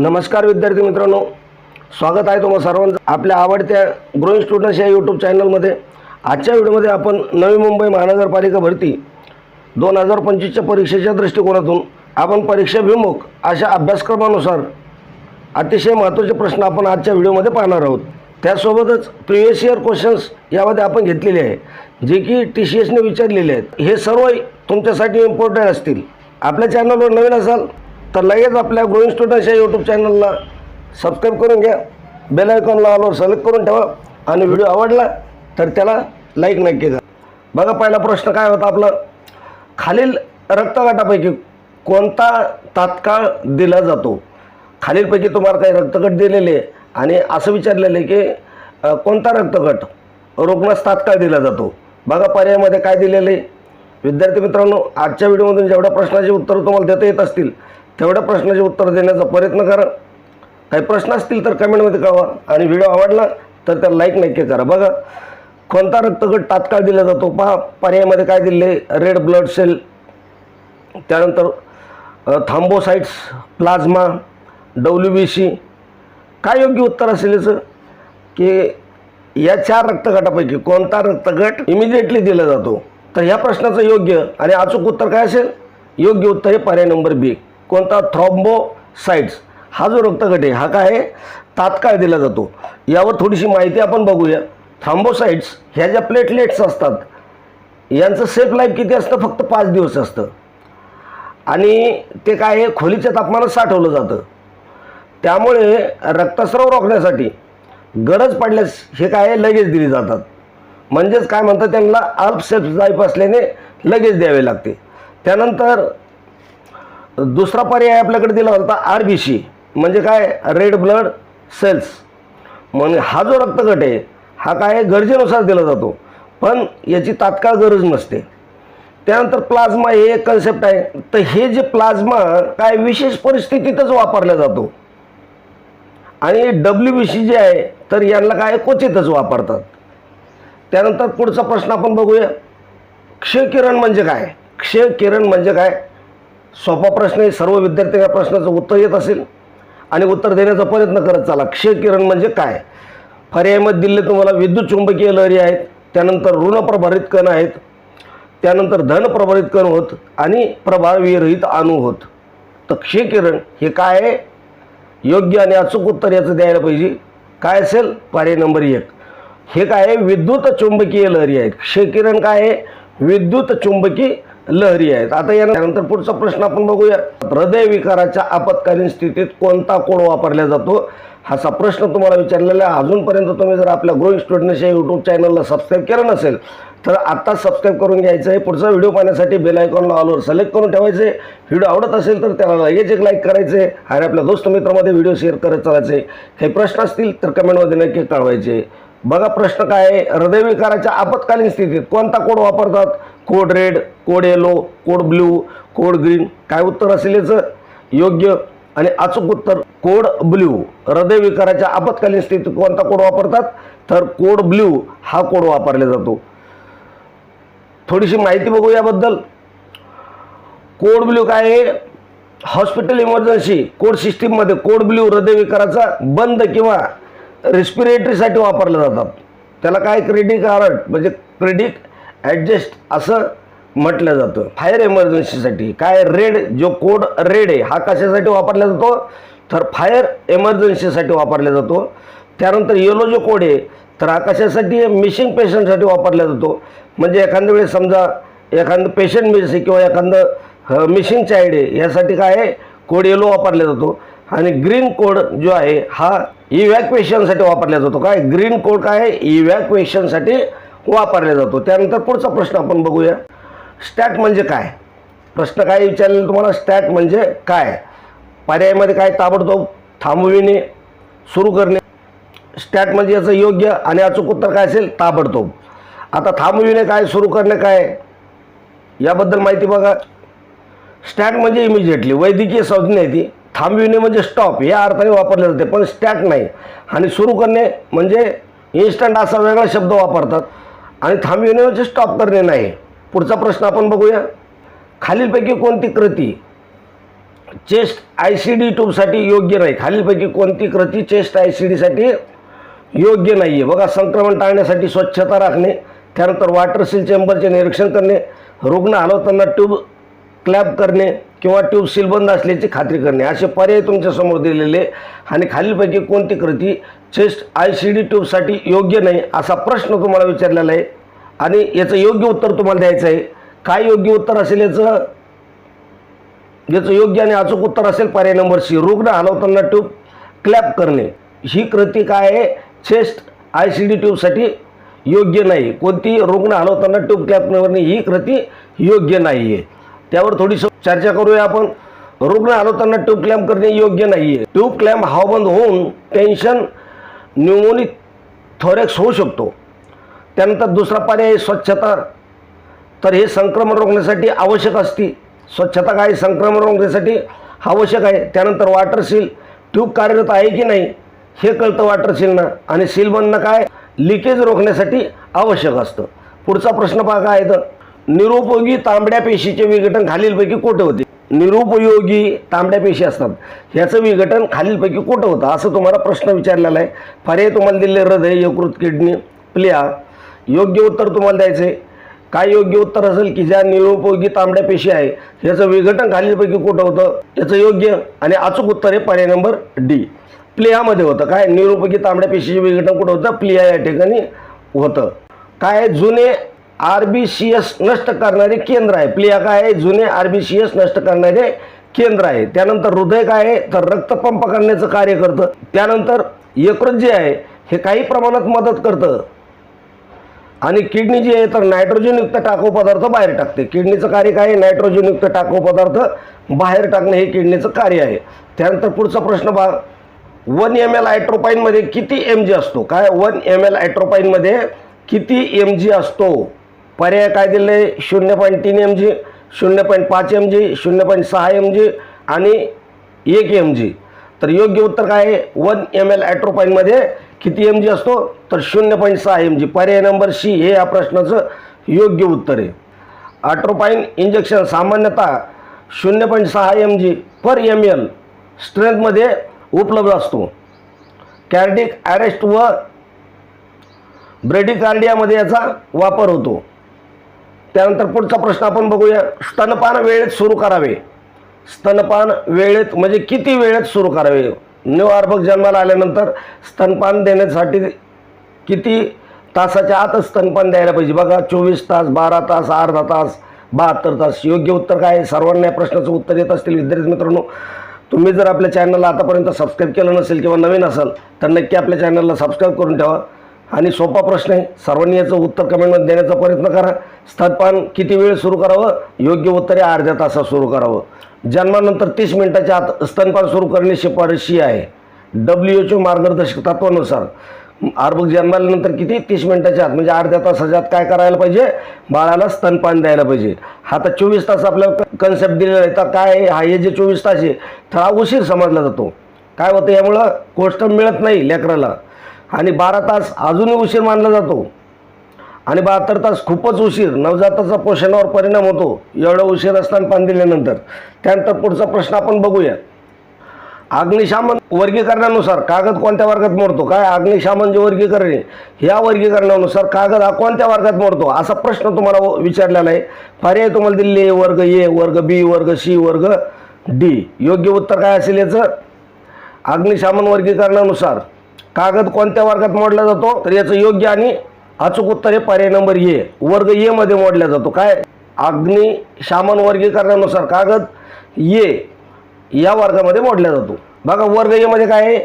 नमस्कार विद्यार्थी मित्रांनो. स्वागत आहे तुम्हाला सर्वांचं आपल्या आवडत्या ग्रोईंग स्टुडंट्स या यूट्यूब चॅनलमध्ये. आजच्या व्हिडिओमध्ये आपण नवी मुंबई महानगरपालिका भरती दोन हजार पंचवीसच्या परीक्षेच्या दृष्टिकोनातून आपण परीक्षाभिमुख अशा अभ्यासक्रमानुसार अतिशय महत्त्वाचे प्रश्न आपण आजच्या व्हिडिओमध्ये पाहणार आहोत. त्यासोबतच प्रिव्हियस इयर क्वेश्चन्स यामध्ये आपण घेतलेले आहे. जे की टी सी एसने विचारलेले आहेत. हे सर्व तुमच्यासाठी इम्पॉर्टंट असतील. आपल्या चॅनलवर नवीन असाल तर लगेच आपल्या ग्रोईंग स्टुडंट्स या यूट्यूब चॅनलला सबस्क्राईब करून घ्या. बेल आयकॉनला आलो सिलेक्ट करून ठेवा. आणि व्हिडिओ आवडला तर त्याला लाईक नक्की द्या बघा पहिला प्रश्न काय होता आपला? खालील रक्तगटापैकी कोणता तात्काळ दिला जातो? खालीलपैकी तुम्हाला काही रक्तगट दिलेले आणि असं विचारलेलं आहे की कोणता रक्तगट रुग्णास तात्काळ दिला जातो? बघा पर्यायामध्ये काय दिलेलं आहे. विद्यार्थी मित्रांनो आजच्या व्हिडिओमधून जेवढ्या प्रश्नाची उत्तरं तुम्हाला देता येत असतील तेवढ्या प्रश्नाचे उत्तर देण्याचा प्रयत्न करा. काही प्रश्न असतील तर कमेंटमध्ये कळवा. आणि व्हिडिओ आवडला तर त्याला लाईक नक्की करा. बघा कोणता रक्तगट तात्काळ दिला जातो? पहा पर्यायामध्ये काय दिले रेड ब्लड सेल त्यानंतर thrombocytes plasma W B C काय योग्य उत्तर असेल याचं? की या चार रक्तगटापैकी कोणता रक्तगट इमिजिएटली दिला जातो? तर ह्या प्रश्नाचं योग्य आणि अचूक उत्तर काय असेल? योग्य उत्तर हे पर्याय नंबर बी कोणता थ्रॉम्बोसाइट्स हा जो रक्तगट आहे हा काय आहे? तात्काळ दिला जातो. यावर थोडीशी माहिती आपण बघूया. थ्रॉम्बोसाइट्स ह्या ज्या प्लेटलेट्स असतात यांचं सेफ लाईफ किती असतं? फक्त पाच दिवस असतं. आणि ते काय आहे? खोलीच्या तापमानात साठवलं जातं. त्यामुळे रक्तस्राव रोखण्यासाठी गरज पडल्यास हे काय आहे? लगेच दिली जातात. म्हणजेच काय म्हणतात त्यांना अल्प सेल्फ लाईफ असल्याने लगेच द्यावे लागते. त्यानंतर दुसरा पर्याय आपल्याकडे दिला होता आर बी सी म्हणजे काय? रेड ब्लड सेल्स म्हणजे हा जो रक्तगट आहे हा काय? आहे गरजेनुसार दिला जातो. पण याची तात्काळ गरज नसते. त्यानंतर प्लाझ्मा हे एक कन्सेप्ट आहे. तर हे जे प्लाझ्मा काय विशेष परिस्थितीतच वापरला जातो. आणि डब्ल्यू बी सी जे आहे तर यांना काय? क्वचितच वापरतात. त्यानंतर पुढचा प्रश्न आपण बघूया. क्षयकिरण म्हणजे काय? क्षयकिरण म्हणजे काय? सोपा प्रश्न आहे सर्व विद्यार्थी या प्रश्नाचं उत्तर येत असेल आणि उत्तर देण्याचा प्रयत्न करत चला. क्षयकिरण म्हणजे काय? पर्यायमध्ये दिले तुम्हाला विद्युत चुंबकीय लहरी आहेत त्यानंतर ऋण प्रभारित कण आहेत त्यानंतर धन प्रभारित कण होत आणि प्रभाविरहित अणू होत. तर क्षयकिरण हे काय आहे? योग्य आणि अचूक उत्तर याचं द्यायला पाहिजे. काय असेल? पर्याय नंबर एक. हे काय आहे? विद्युत चुंबकीय लहरी आहेत. क्षयकिरण काय आहे? विद्युत चुंबकी लहरी आहेत. आता यानंतर पुढचा प्रश्न आपण बघूया. हृदयविकाराच्या आपत्कालीन स्थितीत कोणता कोड वापरला जातो? असा प्रश्न तुम्हाला विचारलेला आहे. अजूनपर्यंत तुम्ही जर आपल्या ग्रोईंग स्टुडंट्स या यूट्यूब चॅनलला सबस्क्राईब केलं नसेल तर आत्ता सबस्क्राईब करून घ्यायचं आहे. पुढचा व्हिडिओ पाहण्यासाठी बेल आयकॉनला ऑलवर सिलेक्ट करून ठेवायचे व्हिडिओ आवडत असेल तर त्याला लगेच एक लाईक करायचे आणि आपल्या दोस्त मित्रामध्ये व्हिडिओ शेअर करत चालायचे काही प्रश्न असतील तर कमेंटमध्ये नक्की कळवायचे. बघा प्रश्न काय आहे. हृदयविकाराच्या आपत्कालीन स्थितीत कोणता कोड वापरतात? Code red code yellow code blue code green काय उत्तर असेल याचं? योग्य आणि अचूक उत्तर कोड ब्ल्यू हृदयविकाराच्या आपत्कालीन स्थितीत कोणता कोड वापरतात? तर कोड ब्ल्यू हा कोड वापरला जातो. थोडीशी माहिती बघू याबद्दल. कोड ब्ल्यू काय आहे? हॉस्पिटल इमर्जन्सी कोड सिस्टीममध्ये कोड ब्ल्यू हृदयविकाराचा बंद किंवा रेस्पिरेटरीसाठी वापरल्या जातात. त्याला काय क्रेडिट कार्ड म्हणजे क्रेडिट ॲडजस्ट असं म्हटलं जातं. फायर एमर्जन्सीसाठी काय रेड जो कोड रेड आहे हा कशासाठी वापरला जातो? तर फायर एमर्जन्सीसाठी वापरला जातो. त्यानंतर येलो जो कोड आहे तर हा कशासाठी मिसिंग पेशंटसाठी वापरला जातो. म्हणजे एखाद्या वेळेस समजा एखादं पेशंट मिस आहे किंवा एखादं मिसिंग चाइल्ड आहे यासाठी काय आहे? कोड येलो वापरला जातो. आणि ग्रीन कोड जो आहे हा इव्हॅक्युएशनसाठी वापरला जातो. काय? ग्रीन कोड काय? आहे इव्हॅक्युएशनसाठी वापरला जातो. त्यानंतर पुढचा प्रश्न आपण बघूया. स्टॅट म्हणजे काय? प्रश्न काय विचारलेला तुम्हाला? स्टॅट म्हणजे काय? पर्यायामध्ये काय ताबडतोब थांबविणे सुरू करणे. स्टॅट म्हणजे याचं योग्य आणि अचूक उत्तर काय असेल? ताबडतोब. आता थांबविणे काय सुरू करणे काय? याबद्दल माहिती बघा. स्टॅट म्हणजे इमिजिएटली वैद्यकीय संज्ञा आहे ती. थांबविणे म्हणजे स्टॉप या अर्थाने वापरले जाते पण स्टॅट नाही. आणि सुरू करणे म्हणजे इन्स्टंट असा वेगळा शब्द वापरतात. आणि थांबविणे म्हणजे स्टॉप करणे नाही. पुढचा प्रश्न आपण बघूया. खालीलपैकी कोणती कृती? चेस्ट आय सी डी ट्यूबसाठी योग्य नाही. खालीलपैकी कोणती कृती चेस्ट आय सी डीसाठी योग्य नाही आहे बघा संक्रमण टाळण्यासाठी स्वच्छता राखणे त्यानंतर वॉटर सील चेंबरचे निरीक्षण करणे रुग्ण हलवताना ट्यूब क्लॅप करणे किंवा ट्यूब सीलबंद असल्याची खात्री करणे. असे पर्याय तुमच्यासमोर दिलेले आणि खालीलपैकी कोणती कृती चेस्ट आय सी डी ट्यूबसाठी योग्य नाही असा प्रश्न तुम्हाला विचारलेला आहे. आणि याचं योग्य उत्तर तुम्हाला द्यायचं आहे. काय योग्य उत्तर असेल याचं? याचं योग्य आणि अचूक उत्तर असेल पर्याय नंबर सी. रुग्ण हलवताना ट्यूब क्लॅप करणे. ही कृती काय आहे? चेस्ट आय सी डी ट्यूबसाठी योग्य नाही. कोणती? रुग्ण हलवताना ट्यूब क्लॅप करणे. ही कृती योग्य नाही आहे त्यावर थोडीशी चर्चा करूया आपण. रुग्ण आलोतांना ट्यूब क्लॅम्प करणे योग्य नाही आहे ट्यूब क्लॅम्प हवाबंद होऊन टेन्शन न्यूमोनिक थोरॅक्स होऊ शकतो. त्यानंतर दुसरा पर्याय आहे स्वच्छता. तर हे संक्रमण रोखण्यासाठी आवश्यक असते. स्वच्छता काय? संक्रमण रोखण्यासाठी आवश्यक आहे. त्यानंतर वॉटर सील. ट्यूब कार्यरत आहे की नाही? हे कळतं वॉटर सीलनं. आणि सील बनणं काय? लिकेज रोखण्यासाठी आवश्यक असतं. पुढचा प्रश्न पहा काय आहे तर निरुपयोगी तांबड्या पेशीचे विघटन खालीलपैकी कोठे होते? निरुपयोगी तांबड्या पेशी असतात. ह्याचं विघटन खालीलपैकी कुठं होतं? असं तुम्हाला प्रश्न विचारलेला आहे. पर्याय तुम्हाला दिले हृदय यकृत किडनी प्लिया. योग्य उत्तर तुम्हाला द्यायचं आहे काय योग्य उत्तर असेल की ज्या निरुपयोगी तांबड्या पेशी आहे ह्याचं विघटन खालीलपैकी कुठं होतं? याचं योग्य आणि अचूक उत्तर आहे पर्याय नंबर डी. प्लियामध्ये होतं. काय? निरुपयोगी तांबड्या पेशीचे विघटन कुठं होतं? प्लिया या ठिकाणी होतं. काय? जुने आर बी सी एस नष्ट करणारे केंद्र आहे. प्लिया काय आहे? जुने आर बी सी एस नष्ट करणारे केंद्र आहे. त्यानंतर हृदय काय आहे? तर रक्तपंप करण्याचं कार्य करतं. त्यानंतर यकृत जे आहे हे काही प्रमाणात मदत करतं. आणि किडनी जी आहे तर नायट्रोजनयुक्त टाकाऊ पदार्थ बाहेर टाकते. किडनीचं कार्य काय आहे? नायट्रोजनयुक्त टाकाऊ पदार्थ बाहेर टाकणे हे किडनीचं कार्य आहे. त्यानंतर पुढचा प्रश्न बा वन एम एल आयट्रोपाईनमध्ये किती एम जी असतो? काय? वन एम एल आयट्रोपाईनमध्ये किती एम जी असतो? पर्याय काय दिले शून्य पॉईंट तीन एम जी शून्य पॉईंट पाच एम जी शून्य पॉईंट सहा एम जी आणि एक एम जी तर योग्य उत्तर काय आहे? वन एम एल ॲट्रोपाईनमध्ये किती एम जी असतो? तर शून्य पॉईंट सहा एम जी पर्याय नंबर सी हे या प्रश्नाचं योग्य उत्तर आहे. ॲट्रोपाईन इंजेक्शन सामान्यतः शून्य पॉईंट सहा M G per M L स्ट्रेंथमध्ये उपलब्ध असतो. कॅर्डिक ॲरेस्ट व ब्रेडिकार्डियामध्ये याचा वापर होतो. त्यानंतर पुढचा प्रश्न आपण बघूया. स्तनपान वेळेत सुरू करावे. स्तनपान वेळेत म्हणजे किती वेळेत सुरू करावे? नवआर्भक जन्माला आल्यानंतर स्तनपान देण्यासाठी किती तासाच्या आतच स्तनपान द्यायला पाहिजे? बघा चोवीस तास बारा तास अर्धा तास बहात्तर तास. योग्य उत्तर काय आहे? सर्वांना या प्रश्नाचं उत्तर येत असतील विद्यार्थी मित्रांनो. तुम्ही जर आपल्या चॅनलला आतापर्यंत सबस्क्राईब केलं नसेल किंवा नवीन असाल तर नक्की आपल्या चॅनलला सबस्क्राईब करून ठेवा. आणि सोपा प्रश्न आहे. सर्वांनी याचं उत्तर कमेंटमध्ये देण्याचा प्रयत्न करा. स्तनपान किती वेळ सुरू करावं? योग्य उत्तर अर्ध्या तासात सुरू करावं. जन्मानंतर तीस मिनिटाच्या आत स्तनपान सुरू करणे शिफारशी आहे. डब्ल्यू एच ओ मार्गदर्शक तत्वानुसार. अर्भक जन्माल्यानंतर किती? तीस मिनिटाच्या आत. म्हणजे अर्ध्या तासाच्या आत काय करायला पाहिजे? बाळाला स्तनपान द्यायला पाहिजे. हा तर चोवीस तास आपल्याला कन्सेप्ट दिलेला आहे. तर काय आहे? हा हे जे चोवीस तास आहे तर हा उशीर समजला जातो. काय होतं यामुळं? गोष्ट मिळत नाही लेकराला. आणि बारा तास अजूनही उशीर मानला जातो. आणि बहात्तर तास खूपच उशीर नवजाताचा पोषणावर परिणाम होतो. एवढं उशीर असताना पान दिल्यानंतर. त्यानंतर पुढचा प्रश्न आपण बघूया. अग्निशामन वर्गीकरणानुसार कागद कोणत्या वर्गात मोडतो? काय अग्निशामन जे वर्गीकरण आहे ह्या वर्गीकरणानुसार कागद हा कोणत्या वर्गात मोडतो? असा प्रश्न तुम्हाला विचारलेला आहे. पर्याय तुम्हाला दिलेले ए वर्ग ए वर्ग बी वर्ग सी वर्ग डी. योग्य उत्तर काय असेल याचं? अग्निशामन वर्गीकरणानुसार कागद कोणत्या वर्गात मोडला जातो? तर याचं योग्य आणि अचूक उत्तर हे पर्याय नंबर ए. वर्ग ए मध्ये मोडला जातो. काय? अग्निशामन वर्गीकरणानुसार कागद ए या वर्गामध्ये मोडला जातो. बघा वर्ग ए मध्ये काय आहे?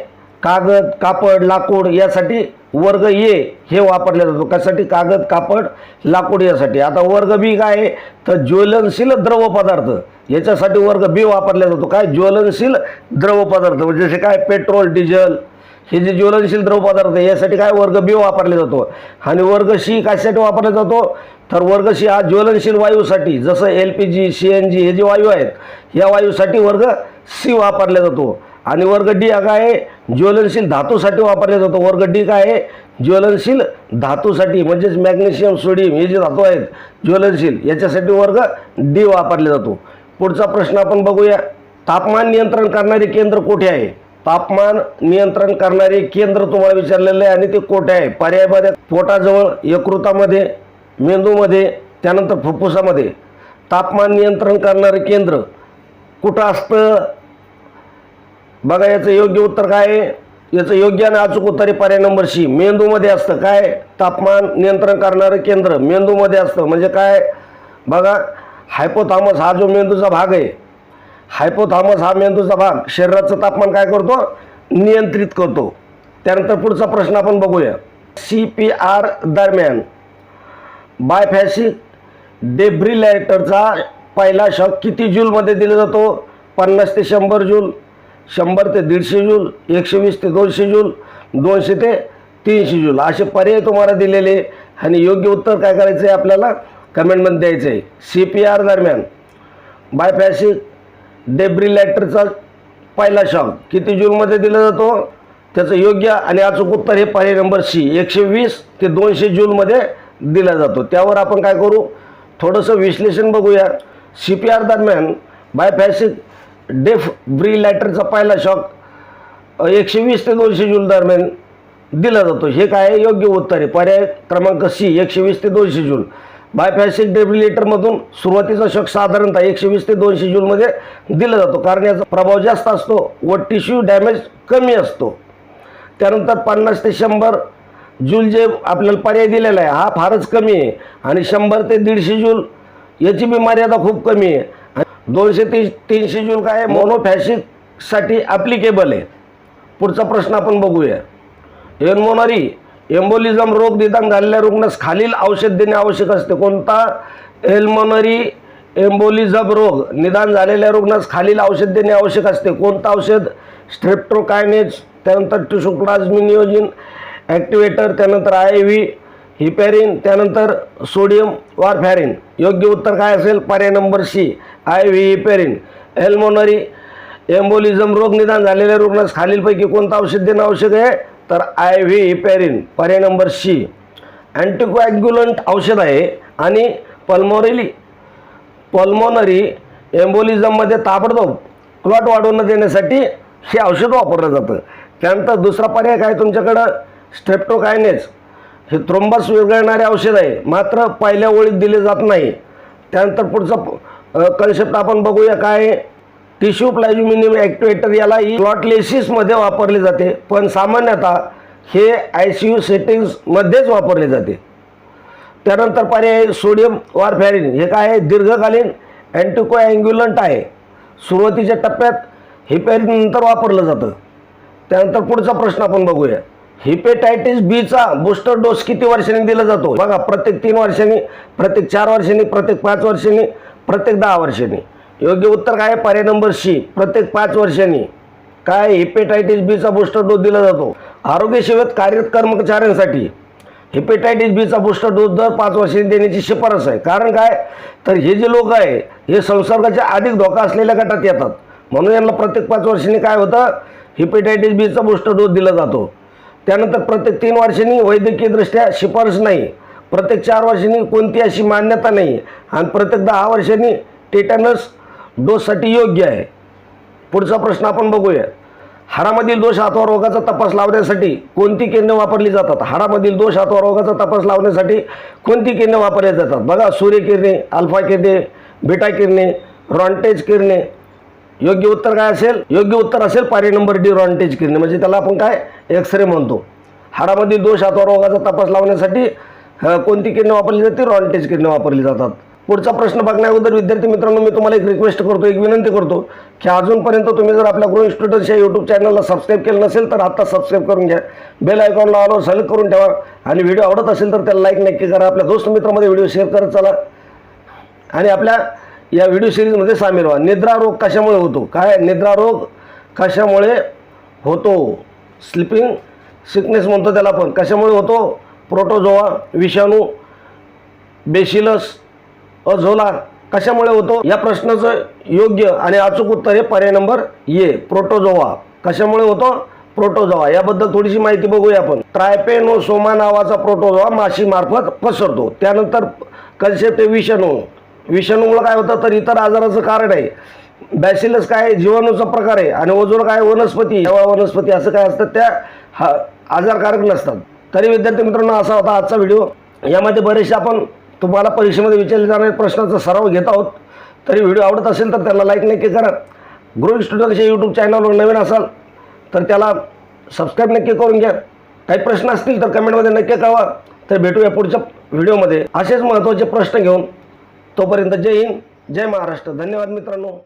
कागद कापड लाकूड यासाठी वर्ग ए हे वापरले जातो. कशासाठी? कागद कापड लाकूड यासाठी. आता वर्ग बी काय आहे? तर ज्वलनशील द्रव पदार्थ. याच्यासाठी वर्ग बी वापरला जातो. काय? ज्वलनशील द्रव पदार्थ. म्हणजे जसे काय? पेट्रोल डिझेल हे जे ज्वलनशील द्रव पदार्थ आहे, यासाठी काय वर्ग बी वापरले जातो? आणि वर्ग सी कशासाठी वापरला जातो? तर वर्ग सी हा ज्वलनशील वायूसाठी जसं L P G C N G हे जे वायू आहेत या वायूसाठी वर्ग सी वापरला जातो. आणि वर्ग डी हा काय आहे? ज्वलनशील धातूसाठी वापरला जातो. वर्ग डी काय आहे? ज्वलनशील धातूसाठी म्हणजेच मॅग्नेशियम सोडियम हे जे धातू आहेत ज्वलनशील याच्यासाठी वर्ग डी वापरला जातो. पुढचा प्रश्न आपण बघूया. तापमान नियंत्रण करणारे केंद्र कुठे आहे? तापमान नियंत्रण करणारे केंद्र तुम्हाला विचारलेलं आहे आणि ते कोठे आहे? पर्यायमध्ये पोटाजवळ यकृतामध्ये मेंदूमध्ये त्यानंतर फुफ्फुसामध्ये. तापमान नियंत्रण करणारे केंद्र कुठं असतं? बघा याचं योग्य उत्तर काय आहे? याचं योग्य आणि अचूक उत्तर आहे पर्याय नंबर सी. मेंदूमध्ये असतं काय? तापमान नियंत्रण करणारं केंद्र मेंदूमध्ये असतं. म्हणजे काय? बघा हायपोथामस हा जो मेंदूचा भाग आहे हायपोथामस हा मेंदूचा भाग. शरीराचं तापमान काय करतो? नियंत्रित करतो. त्यानंतर पुढचा प्रश्न आपण बघूया. सी पी आर दरम्यान बायफॅसिक डेब्रिलॅटरचा पहिला शॉक किती जूलमध्ये दिला जातो? पन्नास ते शंभर जूल शंभर ते दीडशे जूल एकशे वीस ते दोनशे जूल दोनशे ते तीनशे जूल. असे पर्याय तुम्हाला दिलेले आणि योग्य उत्तर काय करायचं आहे आपल्याला? कमेंटमध्ये द्यायचं आहे सी पी आर दरम्यान बायफॅसिक डेब्रिलॅटरचा पहिला शॉक किती जूनमध्ये दिला जातो? त्याचं योग्य आणि अचूक उत्तर हे पर्याय नंबर सी एकशे वीस ते दोनशे जूनमध्ये दिला जातो. त्यावर आपण काय करू? थोडंसं विश्लेषण बघूया. सी पी आर दरम्यान बायफॅसिक डेफ ब्रिलॅटरचा पहिला शॉक एकशे वीस ते दोनशे जून दरम्यान दिला जातो. हे काय आहे? योग्य उत्तर आहे. पर्याय क्रमांक सी एकशे वीस ते दोनशे जून बायफॅसिक डेब्रिलेटरमधून सुरुवातीचा शक साधारणतः एकशे वीस ते दोनशे जूलमध्ये दिला जातो. कारण याचा प्रभाव जास्त असतो व टिश्यू डॅमेज कमी असतो. त्यानंतर पन्नास ते शंभर जूल जे आपल्याला पर्याय दिलेला आहे हा फारच कमी आहे. आणि शंभर ते दीडशे जूल याची बी मर्यादा खूप कमी आहे. आणि दोनशे ते तीनशे जूल काय मोनोफॅसिकसाठी ॲप्लिकेबल आहे. पुढचा प्रश्न आपण बघूया. एन्मोनरी एम्बोलिझम रोग निदान झालेल्या रुग्णास खालील औषध देणे आवश्यक असते. कोणता? एल्मोनरी एम्बोलिझम रोग निदान झालेल्या रुग्णास खालील औषध देणे आवश्यक असते. कोणतं औषध? स्ट्रेप्टोकायनेज त्यानंतर टिशोप्लाझ्मिनियोजिन ॲक्टिवेटर त्यानंतर आय व्ही हिपॅरिन त्यानंतर सोडियम वारफॅरिन योग्य उत्तर काय असेल? पर्याय number C I V heparin pulmonary embolism रोग निदान झालेल्या रुग्णास खालीलपैकी कोणतं औषध देणं आवश्यक आहे? तर आय व्ही हिपॅरिन पर्याय नंबर सी. अँटिकोॲग्युलंट औषध आहे आणि पल्मोरेली पल्मोनरी एम्बोलिझममध्ये ताबडतोब क्लॉट वाढवून देण्यासाठी हे औषध वापरलं जातं. त्यानंतर दुसरा पर्याय काय तुमच्याकडं? स्ट्रेप्टोकायनेज. हे थ्रोंबस विरघळणारे औषध आहे. मात्र पहिल्या ओळीत दिले जात नाही. त्यानंतर पुढचा कन्सेप्ट आपण बघूया काय आहे. टिश्यू प्लॅज्युमिनियम ॲक्टिवेटर याला ही क्लॉटलेसिसमध्ये वापरले जाते. पण सामान्यतः हे आय सी यू सेटिंग्समध्येच वापरले जाते. त्यानंतर पर्याय सोडियम वारफॅरिन हे काय आहे? दीर्घकालीन अँटिकोॲग्युलंट आहे. सुरुवातीच्या टप्प्यात हिपॅरिननंतर वापरलं जातं. त्यानंतर पुढचा प्रश्न आपण बघूया. हिपेटायटिस बीचा बूस्टर डोस किती वर्षांनी दिला जातो? बघा प्रत्येक तीन वर्षांनी प्रत्येक चार वर्षांनी प्रत्येक पाच वर्षांनी प्रत्येक दहा वर्षांनी. योग्य उत्तर काय? आहे पर्याय नंबर सी. प्रत्येक पाच वर्षांनी काय हिपेटायटिस बीचा बूस्टर डोस दिला जातो? आरोग्य सेवेत कार्यरत कर्मचाऱ्यांसाठी हेपेटायटिस बीचा बूस्टर डोस दर पाच वर्षांनी देण्याची शिफारस आहे. कारण काय? तर हे जे लोक आहे हे संसर्गाच्या अधिक धोका असलेल्या गटात येतात. म्हणून यांना प्रत्येक पाच वर्षांनी काय होतं? हिपेटायटिस बीचा बूस्टर डोस दिला जातो. त्यानंतर प्रत्येक तीन वर्षांनी वैद्यकीयदृष्ट्या शिफारस नाही. प्रत्येक चार वर्षांनी कोणती अशी मान्यता नाही. आणि प्रत्येक दहा वर्षांनी टेटॅनस डोससाठी योग्य आहे. पुढचा प्रश्न आपण बघूया. हाडामधील दोष अथवा रोगाचा तपास लावण्यासाठी कोणती केंद्रे वापरली जातात? हाडामधील दोष अथवा रोगाचा तपास लावण्यासाठी कोणती किरणे वापरली जातात? बघा सूर्यकिरणे अल्फा किरणे बिटा किरणे रॉन्टेज किरणे. योग्य उत्तर काय असेल? योग्य उत्तर असेल पारी नंबर डी रॉन्टेज किरणे. म्हणजे त्याला आपण काय? एक्सरे म्हणतो. हाडामधील दोष अथवा रोगाचा तपास लावण्यासाठी कोणती किरणे वापरली जाते? रॉन्टेज किरणे वापरली जातात. पुढचा प्रश्न बघण्याअगोदर विद्यार्थी मित्रांनो मी तुम्हाला एक रिक्वेस्ट करतो एक विनंती करतो की अजूनपर्यंत तुम्ही जर आपल्या ग्रो स्टुडंट्स या यूट्यूब चॅनलला सबस्क्राईब केलं नसेल तर आत्ता सबस्क्राईब करून घ्या. बेल आयकॉनला आलो सेलेक्ट करून ठेवा. आणि व्हिडिओ आवडत असेल तर त्याला लाईक नक्की करा. आपल्या दोस्त मित्रामध्ये व्हिडिओ शेअर करत चला. आणि आपल्या या व्हिडिओ सिरीजमध्ये सामील व्हा. निद्रा रोग कशामुळे होतो? काय? निद्रा रोग कशामुळे होतो? स्लिपिंग सिकनेस म्हणतो त्याला आपण. कशामुळे होतो? प्रोटोझोआ विषाणू बेसिलस अझोला कशामुळे होतो? या प्रश्नाचं योग्य आणि अचूक उत्तर हे पर्याय नंबर ये प्रोटोझोआ. कशामुळे होतो? प्रोटोझोआ. याबद्दल थोडीशी माहिती बघूया आपण. ट्रायपेनोसोमा नावाचा प्रोटोझोआ माशीमार्फत पसरतो. त्यानंतर कल्सेप्ट ते विषाणू. विषाणूमुळे काय होतं? तर इतर आजाराचं कारण आहे. बॅसिलस काय आहे? जीवाणूचा प्रकार आहे. आणि ओझोन काय वनस्पती. हेवा वनस्पती असं काय असतं? त्या हा आजारकारक नसतात. तरी विद्यार्थी मित्रांनो असा होता आजचा व्हिडिओ. यामध्ये बरेचसे आपण तुम्हाला परीक्षेमध्ये विचारले जाणाऱ्या प्रश्नांचा सराव घेत आहोत. तरी व्हिडिओ आवडत असेल तर त्याला लाईक नक्की करा. ग्रोइंग स्टुडंटच्या यूट्यूब चॅनलवर नवीन असाल तर त्याला सबस्क्राईब नक्की करून घ्या. काही प्रश्न असतील तर कमेंटमध्ये नक्की कळवा. तर भेटूया पुढच्या व्हिडिओमध्ये. असेच महत्त्वाचे प्रश्न घेऊन तोपर्यंत जय हिंद जय महाराष्ट्र. धन्यवाद मित्रांनो.